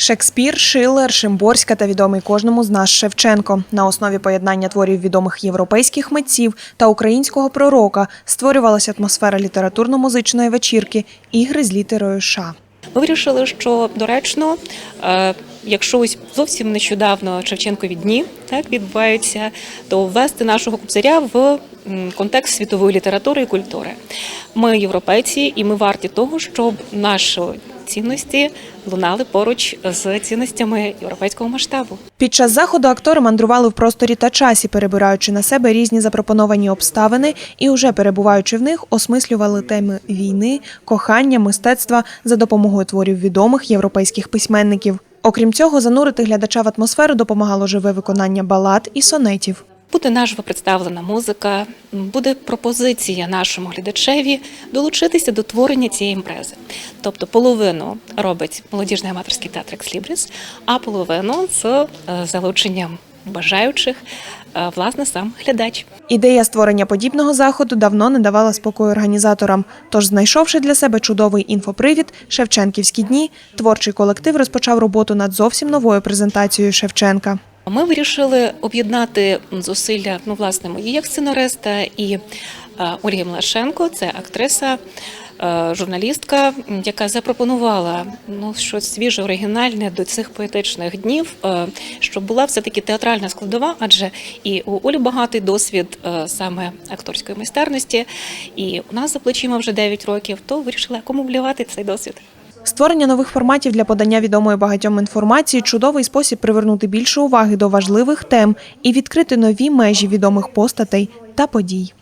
Шекспір, Шиллер, Шимборська та відомий кожному з нас Шевченко на основі поєднання творів відомих європейських митців та українського пророка створювалася атмосфера літературно-музичної вечірки Ігри з літерою Ш. Вирішили, що доречно, е, якщо ось зовсім нещодавно Шевченкові дні так відбуваються, то ввести нашого кобзаря в контекст світової літератури і культури. Ми європейці, і ми варті того, щоб наші цінності лунали поруч з цінностями європейського масштабу. Під час заходу актори мандрували в просторі та часі, перебираючи на себе різні запропоновані обставини і, уже перебуваючи в них, осмислювали теми війни, кохання, мистецтва за допомогою творів відомих європейських письменників. Окрім цього, занурити глядача в атмосферу допомагало живе виконання балад і сонетів. Буде наживо представлена музика, буде пропозиція нашому глядачеві долучитися до творення цієї імпрези. Тобто половину робить молодіжний аматорський театр «Екслібріс», а половину з е, залученням бажаючих, е, власне, сам глядач. Ідея створення подібного заходу давно не давала спокою організаторам. Тож, знайшовши для себе чудовий інфопривід Шевченківські дні, творчий колектив розпочав роботу над зовсім новою презентацією Шевченка. Ми вирішили об'єднати зусилля ну, власне, мої як сценариста і е, Ольги Млашенко, це актриса. е, Журналістка, яка запропонувала ну щось свіже, оригінальне до цих поетичних днів, е, щоб була все таки театральна складова, адже і у Олі багатий досвід саме акторської майстерності, і у нас за плечима вже 9 років, то вирішила акумулювати цей досвід. Створення нових форматів для подання відомої багатьом інформації чудовий спосіб привернути більше уваги до важливих тем і відкрити нові межі відомих постатей та подій.